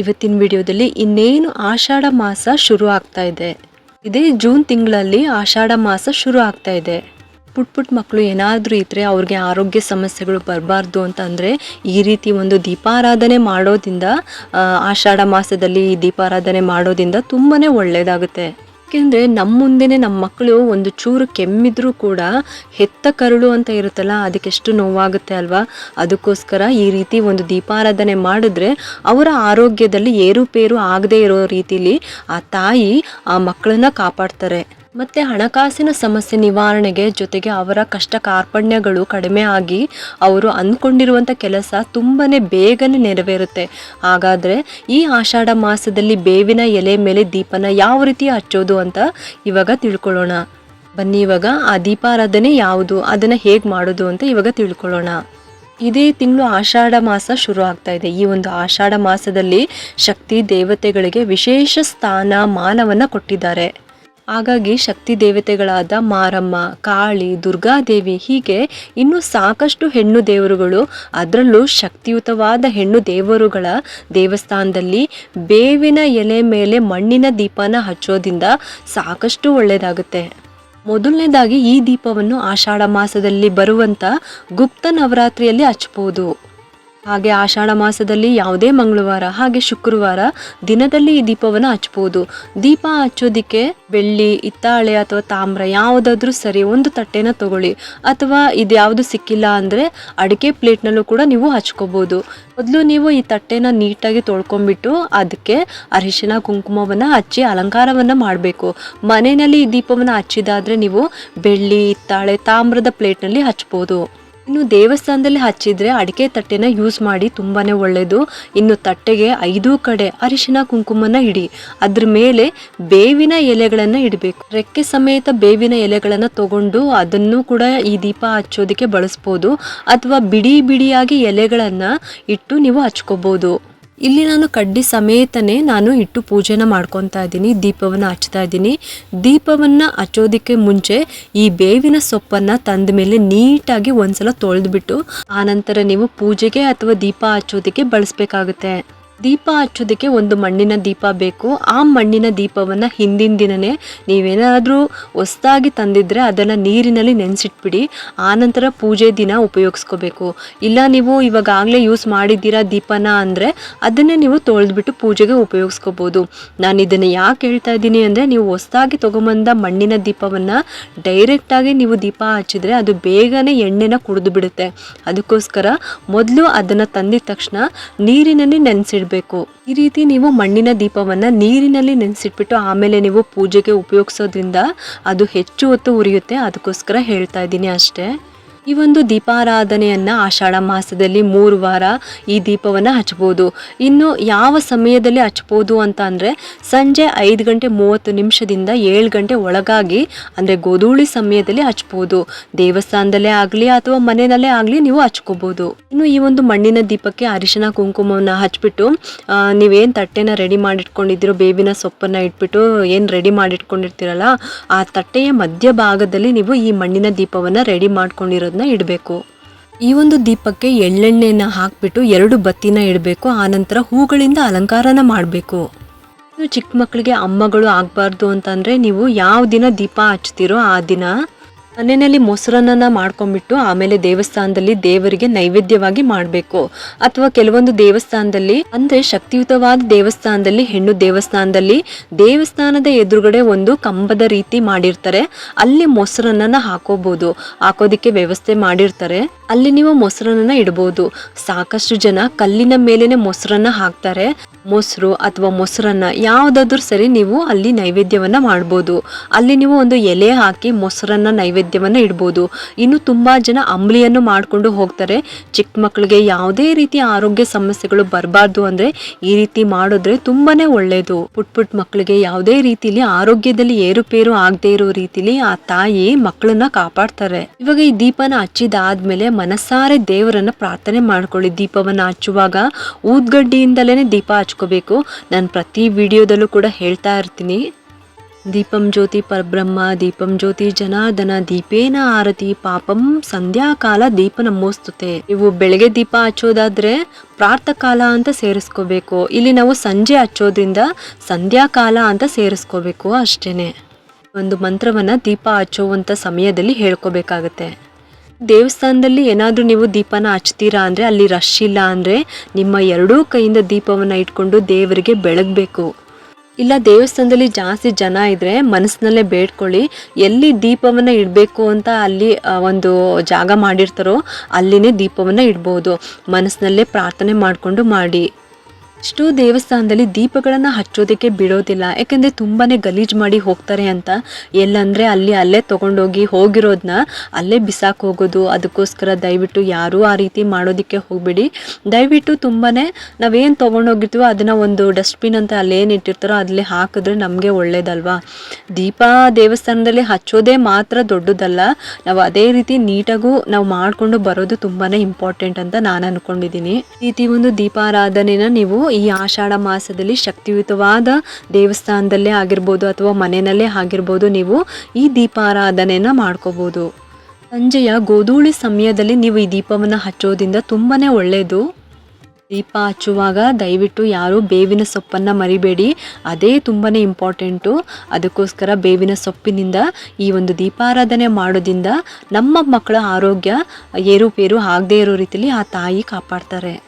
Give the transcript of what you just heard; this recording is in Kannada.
ಇವತ್ತಿನ ವಿಡಿಯೋದಲ್ಲಿ ಇನ್ನೇನು ಆಷಾಢ ಮಾಸ ಶುರು ಆಗ್ತಾ ಇದೆ. ಇದೇ ಜೂನ್ ತಿಂಗಳಲ್ಲಿ ಆಷಾಢ ಮಾಸ ಶುರು ಆಗ್ತಾ ಇದೆ. ಪುಟ್ ಪುಟ್ ಮಕ್ಕಳು ಏನಾದರೂ ಇದ್ದರೆ ಅವ್ರಿಗೆ ಆರೋಗ್ಯ ಸಮಸ್ಯೆಗಳು ಬರಬಾರ್ದು ಅಂತ ಅಂದರೆ ಈ ರೀತಿ ಒಂದು ದೀಪಾರಾಧನೆ ಮಾಡೋದಿಂದ ಆಷಾಢ ಮಾಸದಲ್ಲಿ ದೀಪಾರಾಧನೆ ಮಾಡೋದಿಂದ ತುಂಬಾ ಒಳ್ಳೆಯದಾಗುತ್ತೆ ಯಾಕೆಂದರೆ ನಮ್ಮ ಮುಂದೆನೆ ನಮ್ಮ ಮಕ್ಕಳು ಒಂದು ಚೂರು ಕೆಮ್ಮಿದ್ರೂ ಕೂಡ ಹೆತ್ತ ಕರುಳು ಅಂತ ಇರುತ್ತಲ್ಲ ಅದಕ್ಕೆಷ್ಟು ನೋವಾಗುತ್ತೆ ಅಲ್ವಾ? ಅದಕ್ಕೋಸ್ಕರ ಈ ರೀತಿ ಒಂದು ದೀಪಾರಾಧನೆ ಮಾಡಿದ್ರೆ ಅವರ ಆರೋಗ್ಯದಲ್ಲಿ ಏರುಪೇರು ಆಗದೇ ಇರೋ ರೀತಿಲಿ ಆ ತಾಯಿ ಆ ಮಕ್ಕಳನ್ನ ಕಾಪಾಡ್ತಾರೆ. ಮತ್ತೆ ಹಣಕಾಸಿನ ಸಮಸ್ಯೆ ನಿವಾರಣೆಗೆ ಜೊತೆಗೆ ಅವರ ಕಷ್ಟ ಕಾರ್ಪಣ್ಯಗಳು ಕಡಿಮೆ ಆಗಿ ಅವರು ಅಂದ್ಕೊಂಡಿರುವಂಥ ಕೆಲಸ ತುಂಬಾ ಬೇಗನೆ ನೆರವೇರುತ್ತೆ. ಹಾಗಾದರೆ ಈ ಆಷಾಢ ಮಾಸದಲ್ಲಿ ಬೇವಿನ ಎಲೆ ಮೇಲೆ ದೀಪನ ಯಾವ ರೀತಿ ಹಚ್ಚೋದು ಅಂತ ಇವಾಗ ತಿಳ್ಕೊಳ್ಳೋಣ. ಬನ್ನಿ ಇವಾಗ ಆ ದೀಪಾರಾಧನೆ ಯಾವುದು, ಅದನ್ನು ಹೇಗೆ ಮಾಡೋದು ಅಂತ ಇವಾಗ ತಿಳ್ಕೊಳ್ಳೋಣ. ಇದೇ ತಿಂಗಳು ಆಷಾಢ ಮಾಸ ಶುರು ಆಗ್ತಾ ಇದೆ. ಈ ಒಂದು ಆಷಾಢ ಮಾಸದಲ್ಲಿ ಶಕ್ತಿ ದೇವತೆಗಳಿಗೆ ವಿಶೇಷ ಸ್ಥಾನ ಮಾನವನ್ನು ಕೊಟ್ಟಿದ್ದಾರೆ. ಹಾಗಾಗಿ ಶಕ್ತಿ ದೇವತೆಗಳಾದ ಮಾರಮ್ಮ, ಕಾಳಿ, ದುರ್ಗಾದೇವಿ ಹೀಗೆ ಇನ್ನೂ ಸಾಕಷ್ಟು ಹೆಣ್ಣು ದೇವರುಗಳು, ಅದರಲ್ಲೂ ಶಕ್ತಿಯುತವಾದ ಹೆಣ್ಣು ದೇವರುಗಳ ದೇವಸ್ಥಾನದಲ್ಲಿ ಬೇವಿನ ಎಲೆ ಮೇಲೆ ಮಣ್ಣಿನ ದೀಪನ ಹಚ್ಚೋದಿಂದ ಸಾಕಷ್ಟು ಒಳ್ಳೆಯದಾಗುತ್ತೆ ಮೊದಲನೇದಾಗಿ ಈ ದೀಪವನ್ನು ಆಷಾಢ ಮಾಸದಲ್ಲಿ ಬರುವಂಥ ಗುಪ್ತ ನವರಾತ್ರಿಯಲ್ಲಿ ಹಚ್ಬೋದು ಹಾಗೆ ಆಷಾಢ ಮಾಸದಲ್ಲಿ ಯಾವುದೇ ಮಂಗಳವಾರ, ಹಾಗೆ ಶುಕ್ರವಾರ ದಿನದಲ್ಲಿ ಈ ದೀಪವನ್ನು ಹಚ್ಬೋದು ದೀಪ ಹಚ್ಚೋದಿಕ್ಕೆ ಬೆಳ್ಳಿ, ಹಿತ್ತಾಳೆ ಅಥವಾ ತಾಮ್ರ ಯಾವುದಾದ್ರೂ ಸರಿ ಒಂದು ತಟ್ಟೆನ ತಗೊಳ್ಳಿ. ಅಥವಾ ಇದು ಯಾವುದು ಸಿಕ್ಕಿಲ್ಲ ಅಂದರೆ ಅಡಿಕೆ ಪ್ಲೇಟ್ನಲ್ಲೂ ಕೂಡ ನೀವು ಹಚ್ಕೋಬೋದು. ಮೊದಲು ನೀವು ಈ ತಟ್ಟೆನ ನೀಟಾಗಿ ತೊಳ್ಕೊಂಬಿಟ್ಟು ಅದಕ್ಕೆ ಅರಿಶಿನ, ಕುಂಕುಮವನ್ನು ಹಚ್ಚಿ ಅಲಂಕಾರವನ್ನು ಮಾಡಬೇಕು. ಮನೆಯಲ್ಲಿ ಈ ದೀಪವನ್ನು ಹಚ್ಚಿದಾದರೆ ನೀವು ಬೆಳ್ಳಿ, ಹಿತ್ತಾಳೆ, ತಾಮ್ರದ ಪ್ಲೇಟ್ನಲ್ಲಿ ಹಚ್ಬೋದು. ಇನ್ನು ದೇವಸ್ಥಾನದಲ್ಲಿ ಹಚ್ಚಿದ್ರೆ ಅಡಿಕೆ ತಟ್ಟೆನ ಯೂಸ್ ಮಾಡಿ ತುಂಬಾನೇ ಒಳ್ಳೆಯದು ಇನ್ನು ತಟ್ಟೆಗೆ ಐದು ಕಡೆ ಅರಿಶಿನ ಕುಂಕುಮನ ಇಡಿ. ಅದ್ರ ಮೇಲೆ ಬೇವಿನ ಎಲೆಗಳನ್ನು ಇಡಬೇಕು. ರೆಕ್ಕೆ ಸಮೇತ ಬೇವಿನ ಎಲೆಗಳನ್ನು ತಗೊಂಡು ಅದನ್ನು ಕೂಡ ಈ ದೀಪ ಹಚ್ಚೋದಕ್ಕೆ ಬಳಸ್ಬೋದು. ಅಥವಾ ಬಿಡಿ ಬಿಡಿಯಾಗಿ ಎಲೆಗಳನ್ನು ಇಟ್ಟು ನೀವು ಹಚ್ಕೋಬೋದು. ಇಲ್ಲಿ ನಾನು ಕಡ್ಡಿ ಸಮೇತನೇ ನಾನು ಇಟ್ಟು ಪೂಜೆನ ಮಾಡ್ಕೊತಾ ಇದ್ದೀನಿ, ದೀಪವನ್ನು ಹಚ್ತಾ ಇದ್ದೀನಿ. ದೀಪವನ್ನು ಹಚ್ಚೋದಕ್ಕೆ ಮುಂಚೆ ಈ ಬೇವಿನ ಸೊಪ್ಪನ್ನು ತಂದ ಮೇಲೆ ನೀಟಾಗಿ ಒಂದ್ಸಲ ತೊಳೆದ್ಬಿಟ್ಟು, ಆನಂತರ ನೀವು ಪೂಜೆಗೆ ಅಥವಾ ದೀಪ ಹಚ್ಚೋದಕ್ಕೆ ಬಳಸಬೇಕಾಗುತ್ತೆ. ದೀಪ ಹಚ್ಚೋದಕ್ಕೆ ಒಂದು ಮಣ್ಣಿನ ದೀಪ ಬೇಕು. ಆ ಮಣ್ಣಿನ ದೀಪವನ್ನು ಹಿಂದಿನ ದಿನನೇ ನೀವೇನಾದರೂ ಹೊಸ್ದಾಗಿ ತಂದಿದ್ದರೆ ಅದನ್ನು ನೀರಿನಲ್ಲಿ ನೆನೆಸಿಟ್ಬಿಡಿ. ಆನಂತರ ಪೂಜೆ ದಿನ ಉಪಯೋಗಿಸ್ಕೋಬೇಕು. ಇಲ್ಲ ನೀವು ಇವಾಗಲೇ ಯೂಸ್ ಮಾಡಿದ್ದೀರಾ ದೀಪನ ಅಂದರೆ ಅದನ್ನೇ ನೀವು ತೊಳೆದ್ಬಿಟ್ಟು ಪೂಜೆಗೆ ಉಪಯೋಗಿಸ್ಕೋಬೋದು. ನಾನು ಇದನ್ನು ಯಾಕೆ ಹೇಳ್ತಾ ಇದ್ದೀನಿ ಅಂದರೆ ನೀವು ಹೊಸ್ದಾಗಿ ತೊಗೊಂಬಂದ ಮಣ್ಣಿನ ದೀಪವನ್ನು ಡೈರೆಕ್ಟಾಗಿ ನೀವು ದೀಪ ಹಚ್ಚಿದ್ರೆ ಅದು ಬೇಗನೆ ಎಣ್ಣೆನ ಕುಡಿದು ಬಿಡುತ್ತೆ. ಅದಕ್ಕೋಸ್ಕರ ಮೊದಲು ಅದನ್ನು ತಂದಿದ ತಕ್ಷಣ ನೀರಿನಲ್ಲಿ ನೆನೆಸಿಡ್ಬೇಕು ಈ ರೀತಿ ನೀವು ಮಣ್ಣಿನ ದೀಪವನ್ನ ನೀರಿನಲ್ಲಿ ನೆನೆಸಿಟ್ಬಿಟ್ಟು ಆಮೇಲೆ ನೀವು ಪೂಜೆಗೆ ಉಪಯೋಗಿಸೋದ್ರಿಂದ ಅದು ಹೆಚ್ಚು ಹೊತ್ತು ಉರಿಯುತ್ತೆ. ಅದಕ್ಕೋಸ್ಕರ ಹೇಳ್ತಾ ಇದ್ದೀನಿ ಅಷ್ಟೇ. ಈ ಒಂದು ದೀಪಾರಾಧನೆಯನ್ನು ಆಷಾಢ ಮಾಸದಲ್ಲಿ ಮೂರು ವಾರ ಈ ದೀಪವನ್ನು ಹಚ್ಬೋದು ಇನ್ನು ಯಾವ ಸಮಯದಲ್ಲಿ ಹಚ್ಬೋದು ಅಂತ ಅಂದರೆ ಸಂಜೆ ಐದು ಗಂಟೆ ಮೂವತ್ತು ನಿಮಿಷದಿಂದ ಏಳು ಗಂಟೆ ಒಳಗಾಗಿ ಅಂದರೆ ಗೋಧೂಳಿ ಸಮಯದಲ್ಲಿ ಹಚ್ಬೋದು ದೇವಸ್ಥಾನದಲ್ಲೇ ಆಗಲಿ ಅಥವಾ ಮನೆಯಲ್ಲೇ ಆಗಲಿ ನೀವು ಹಚ್ಕೋಬೋದು ಇನ್ನು ಈ ಒಂದು ಮಣ್ಣಿನ ದೀಪಕ್ಕೆ ಅರಿಶಿನ ಕುಂಕುಮವನ್ನು ಹಚ್ಬಿಟ್ಟು ನೀವೇನು ತಟ್ಟೆನ ರೆಡಿ ಮಾಡಿಟ್ಕೊಂಡಿದ್ದೀರೋ, ಬೇವಿನ ಸೊಪ್ಪನ್ನು ಇಟ್ಬಿಟ್ಟು ಏನು ರೆಡಿ ಮಾಡಿಟ್ಕೊಂಡಿರ್ತೀರಲ್ಲ, ಆ ತಟ್ಟೆಯ ಮಧ್ಯಭಾಗದಲ್ಲಿ ನೀವು ಈ ಮಣ್ಣಿನ ದೀಪವನ್ನು ರೆಡಿ ಮಾಡ್ಕೊಂಡಿರೋದನ್ನ ಇಡಬೇಕು. ಈ ಒಂದು ದೀಪಕ್ಕೆ ಎಳ್ಳೆಣ್ಣೆನ ಹಾಕ್ಬಿಟ್ಟು ಎರಡು ಬತ್ತಿನ ಇಡಬೇಕು. ಆನಂತರ ಹೂಗಳಿಂದ ಅಲಂಕಾರನ ಮಾಡಬೇಕು. ಚಿಕ್ಕ ಮಕ್ಕಳಿಗೆ ಅಮ್ಮಗಳು ಆಗಬಾರ್ದು ಅಂತಂದರೆ ನೀವು ಯಾವ ದಿನ ದೀಪ ಹಚ್ತೀರೋ ಆ ದಿನ ಮನೆಯಲ್ಲಿ ಮೊಸರನ್ನ ಮಾಡ್ಕೊಂಡ್ಬಿಟ್ಟು ಆಮೇಲೆ ದೇವಸ್ಥಾನದಲ್ಲಿ ದೇವರಿಗೆ ನೈವೇದ್ಯವಾಗಿ ಮಾಡಬೇಕು. ಅಥವಾ ಕೆಲವೊಂದು ದೇವಸ್ಥಾನದಲ್ಲಿ, ಅಂದ್ರೆ ಶಕ್ತಿಯುತವಾದ ದೇವಸ್ಥಾನದಲ್ಲಿ, ಹೆಣ್ಣು ದೇವಸ್ಥಾನದಲ್ಲಿ ದೇವಸ್ಥಾನದ ಎದುರುಗಡೆ ಒಂದು ಕಂಬದ ರೀತಿ ಮಾಡಿರ್ತಾರೆ. ಅಲ್ಲಿ ಮೊಸರನ್ನ ಹಾಕೋಬಹುದು ಹಾಕೋದಿಕ್ಕೆ ವ್ಯವಸ್ಥೆ ಮಾಡಿರ್ತಾರೆ. ಅಲ್ಲಿ ನೀವು ಮೊಸರನ್ನ ಇಡಬಹುದು ಸಾಕಷ್ಟು ಜನ ಕಲ್ಲಿನ ಮೇಲೇನೆ ಮೊಸರನ್ನ ಹಾಕ್ತಾರೆ. ಮೊಸರು ಅಥವಾ ಮೊಸರನ್ನ ಯಾವುದಾದ್ರೂ ಸರಿ ನೀವು ಅಲ್ಲಿ ನೈವೇದ್ಯವನ್ನ ಮಾಡ್ಬೋದು. ಅಲ್ಲಿ ನೀವು ಒಂದು ಎಲೆ ಹಾಕಿ ಮೊಸರನ್ನ ನೈವೇದ್ಯವನ್ನ ಇಡ್ಬೋದು. ಇನ್ನು ತುಂಬಾ ಜನ ಅಂಬ್ಲಿಯನ್ನು ಮಾಡ್ಕೊಂಡು ಹೋಗ್ತಾರೆ. ಚಿಕ್ಕ ಮಕ್ಕಳಿಗೆ ಯಾವುದೇ ರೀತಿಯ ಆರೋಗ್ಯ ಸಮಸ್ಯೆಗಳು ಬರಬಾರ್ದು ಅಂದ್ರೆ ಈ ರೀತಿ ಮಾಡಿದ್ರೆ ತುಂಬಾನೇ ಒಳ್ಳೆಯದು ಪುಟ್ ಪುಟ್ ಮಕ್ಕಳಿಗೆ ಯಾವುದೇ ರೀತಿಲಿ ಆರೋಗ್ಯದಲ್ಲಿ ಏರುಪೇರು ಆಗದೆ ಇರೋ ರೀತಿಲಿ ಆ ತಾಯಿ ಮಕ್ಕಳನ್ನ ಕಾಪಾಡ್ತಾರೆ. ಇವಾಗ ಈ ದೀಪನ ಹಚ್ಚಿದಾದ್ಮೇಲೆ ಮನಸಾರೆ ದೇವರನ್ನ ಪ್ರಾರ್ಥನೆ ಮಾಡ್ಕೊಳ್ಳಿ. ದೀಪವನ್ನ ಹಚ್ಚುವಾಗ ಊದ್ಗಡ್ಡಿಯಿಂದಲೇ ದೀಪ ಹಚ್ಕೋಬೇಕು ನಾನು ಪ್ರತಿ ವಿಡಿಯೋದಲ್ಲೂ ಕೂಡ ಹೇಳ್ತಾ ಇರ್ತೀನಿ. ದೀಪಂ ಜ್ಯೋತಿ ಪರಬ್ರಹ್ಮ, ದೀಪಂ ಜ್ಯೋತಿ ಜನಾರ್ದನ, ದೀಪೇನ ಆರತಿ, ಪಾಪಂ ಸಂಧ್ಯಾಕಾಲ, ದೀಪ ನಮೋಸ್ತುತೆ. ಇವು ಬೆಳಗ್ಗೆ ದೀಪ ಹಚ್ಚೋದಾದ್ರೆ ಪ್ರಾರ್ಥಕಾಲ ಅಂತ ಸೇರಿಸ್ಕೋಬೇಕು. ಇಲ್ಲಿ ನಾವು ಸಂಜೆ ಹಚ್ಚೋದ್ರಿಂದ ಸಂಧ್ಯಾಕಾಲ ಅಂತ ಸೇರಿಸ್ಕೋಬೇಕು ಅಷ್ಟೇನೆ. ಒಂದು ಮಂತ್ರವನ್ನ ದೀಪ ಹಚ್ಚುವಂಥ ಸಮಯದಲ್ಲಿ ಹೇಳ್ಕೋಬೇಕಾಗತ್ತೆ. ದೇವಸ್ಥಾನದಲ್ಲಿ ಏನಾದರೂ ನೀವು ದೀಪನ ಹಚ್ತೀರಾ ಅಂದರೆ ಅಲ್ಲಿ ರಶ್ ಇಲ್ಲ ಅಂದರೆ ನಿಮ್ಮ ಎರಡೂ ಕೈಯಿಂದ ದೀಪವನ್ನು ಇಟ್ಕೊಂಡು ದೇವರಿಗೆ ಬೆಳಗಬೇಕು. ಇಲ್ಲ ದೇವಸ್ಥಾನದಲ್ಲಿ ಜಾಸ್ತಿ ಜನ ಇದ್ದರೆ ಮನಸ್ಸಿನಲ್ಲೇ ಬೇಡ್ಕೊಳ್ಳಿ, ಎಲ್ಲಿ ದೀಪವನ್ನು ಇಡಬೇಕು ಅಂತ ಅಲ್ಲಿ ಒಂದು ಜಾಗ ಮಾಡಿರ್ತಾರೋ ಅಲ್ಲಿನೇ ದೀಪವನ್ನು ಇಡ್ಬೋದು. ಮನಸ್ಸಿನಲ್ಲೇ ಪ್ರಾರ್ಥನೆ ಮಾಡಿಕೊಂಡು ಮಾಡಿ. ಇಷ್ಟು ದೇವಸ್ಥಾನದಲ್ಲಿ ದೀಪಗಳನ್ನು ಹಚ್ಚೋದಕ್ಕೆ ಬಿಡೋದಿಲ್ಲ. ಯಾಕೆಂದರೆ ತುಂಬಾನೇ ಗಲೀಜು ಮಾಡಿ ಹೋಗ್ತಾರೆ ಅಂತ. ಎಲ್ಲಂದರೆ ಅಲ್ಲಿ ಅಲ್ಲೇ ತೊಗೊಂಡೋಗಿ ಹೋಗಿರೋದನ್ನ ಅಲ್ಲೇ ಬಿಸಾಕ್ ಹೋಗೋದು. ಅದಕ್ಕೋಸ್ಕರ ದಯವಿಟ್ಟು ಯಾರೂ ಆ ರೀತಿ ಮಾಡೋದಕ್ಕೆ ಹೋಗಬೇಡಿ. ದಯವಿಟ್ಟು ತುಂಬಾ ನಾವೇನು ತೊಗೊಂಡೋಗಿರ್ತೀವೋ ಅದನ್ನು ಒಂದು ಡಸ್ಟ್ಬಿನ್ ಅಂತ ಅಲ್ಲೇನು ಇಟ್ಟಿರ್ತಾರೋ ಅಲ್ಲಿ ಹಾಕಿದ್ರೆ ನಮಗೆ ಒಳ್ಳೇದಲ್ವಾ? ದೀಪ ದೇವಸ್ಥಾನದಲ್ಲಿ ಹಚ್ಚೋದೇ ಮಾತ್ರ ದೊಡ್ಡದಲ್ಲ. ನಾವು ಅದೇ ರೀತಿ ನೀಟಾಗೂ ನಾವು ಮಾಡಿಕೊಂಡು ಬರೋದು ತುಂಬಾ ಇಂಪಾರ್ಟೆಂಟ್ ಅಂತ ನಾನು ಅಂದ್ಕೊಂಡಿದ್ದೀನಿ ರೀತಿ ಒಂದು ದೀಪಾರಾಧನೆನ ನೀವು ಈ ಆಷಾಢ ಮಾಸದಲ್ಲಿ ಶಕ್ತಿಯುತವಾದ ದೇವಸ್ಥಾನದಲ್ಲೇ ಆಗಿರ್ಬೋದು ಅಥವಾ ಮನೆಯಲ್ಲೇ ಆಗಿರ್ಬೋದು ನೀವು ಈ ದೀಪಾರಾಧನೆಯನ್ನು ಮಾಡ್ಕೋಬೋದು. ಸಂಜೆಯ ಗೋಧೂಳಿ ಸಮಯದಲ್ಲಿ ನೀವು ಈ ದೀಪವನ್ನು ಹಚ್ಚೋದ್ರಿಂದ ತುಂಬಾ ಒಳ್ಳೆಯದು ದೀಪ ಹಚ್ಚುವಾಗ ದಯವಿಟ್ಟು ಯಾರೂ ಬೇವಿನ ಸೊಪ್ಪನ್ನು ಮರಿಬೇಡಿ. ಅದೇ ತುಂಬಾ ಇಂಪಾರ್ಟೆಂಟು. ಅದಕ್ಕೋಸ್ಕರ ಬೇವಿನ ಸೊಪ್ಪಿನಿಂದ ಈ ಒಂದು ದೀಪಾರಾಧನೆ ಮಾಡೋದ್ರಿಂದ ನಮ್ಮ ಮಕ್ಕಳ ಆರೋಗ್ಯ ಏರುಪೇರು ಆಗದೇ ಇರೋ ರೀತಿಯಲ್ಲಿ ಆ ತಾಯಿ ಕಾಪಾಡ್ತಾರೆ.